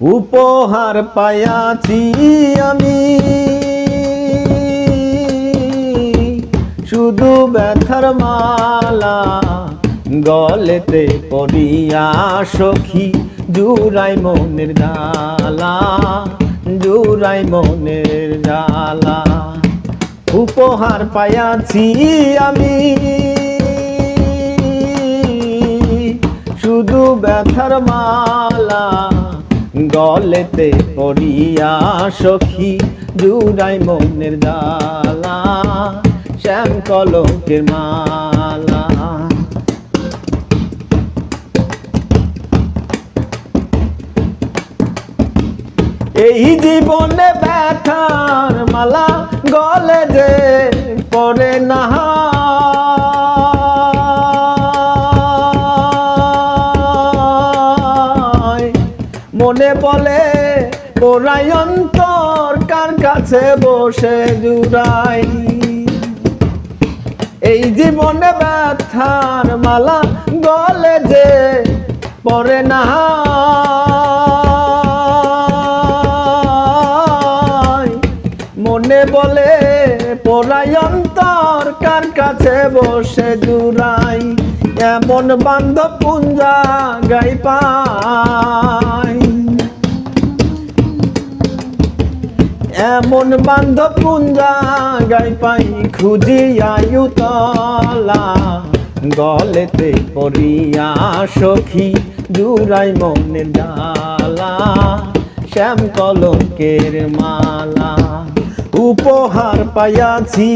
উপহার পায়াছি আমি। শুধু ব্যথার মালা গলেতে পড়িয়া সখী জুরাই মনের ডালা জুরাই মনের ডালা উপহার পায়াছি আমি। শুধু ব্যথার মালা গলেতে পড়িয়া সখী, জুড়াই মনের ডালা শ্যাম কলকের মালা। এই জীবনে ব্যথার মালা গলে যে পড়ে না মনে বলে ওরাই অন্তর কার কাছে বসে জুড়াই? এই জীবনে ব্যথার মালা গলে যে পরে না। মনে বলে পড়াই অন্তর কার কাছে বসে জুড়াই? এমন বান্ধব পুঞ্জা গাই এমন বান্ধব পুঞ্জা গাই পাই খুঁজিয়া তলা গলেতে পড়িয়া সখী জুড়াই মনে ডালা, শ্যাম কলঙ্কের মালা। উপহার পাইয়াছি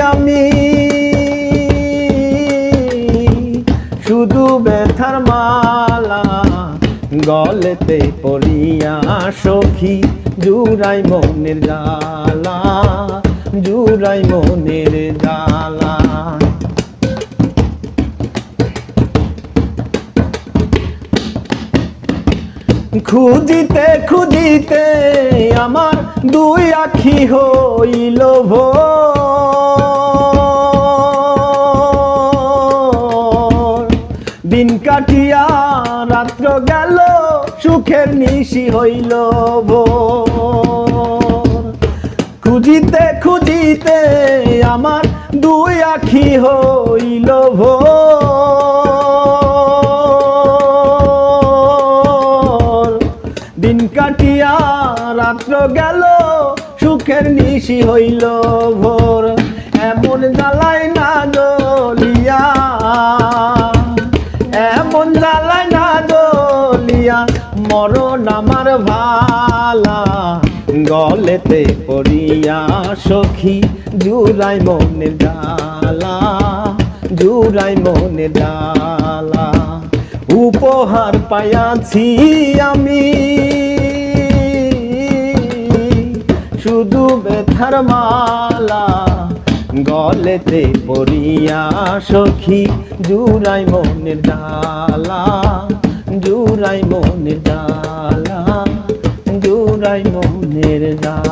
আমি। শুধু ব্যথার মালা গলেতে পড়িয়া সখী, জুড়াই মনের জালা জুড়াই মনের জালা খুঁজিতে খুঁজিতে আমার দুই আখি হইল ভোর। গেল, সুখের নিশি হইল খুঁজিতে খুঁজিতে আমার দুই আখি হইল ভোর। দিন কাটিয়া রাত্র গেল, সুখের নিশি হইল ভোর। এমন জ্বলিয়া গলেতে পড়িয়া সখী, জুড়াই মনের ডালা জুড়াই মনের ডালা উপহার পাইয়াছি আমি। শুধু বেথার মালা, গলেতে পড়িয়া সখী, জুড়াই মনের ডালা জুড়াই মনের ডালা জুড়াই মনের ডালা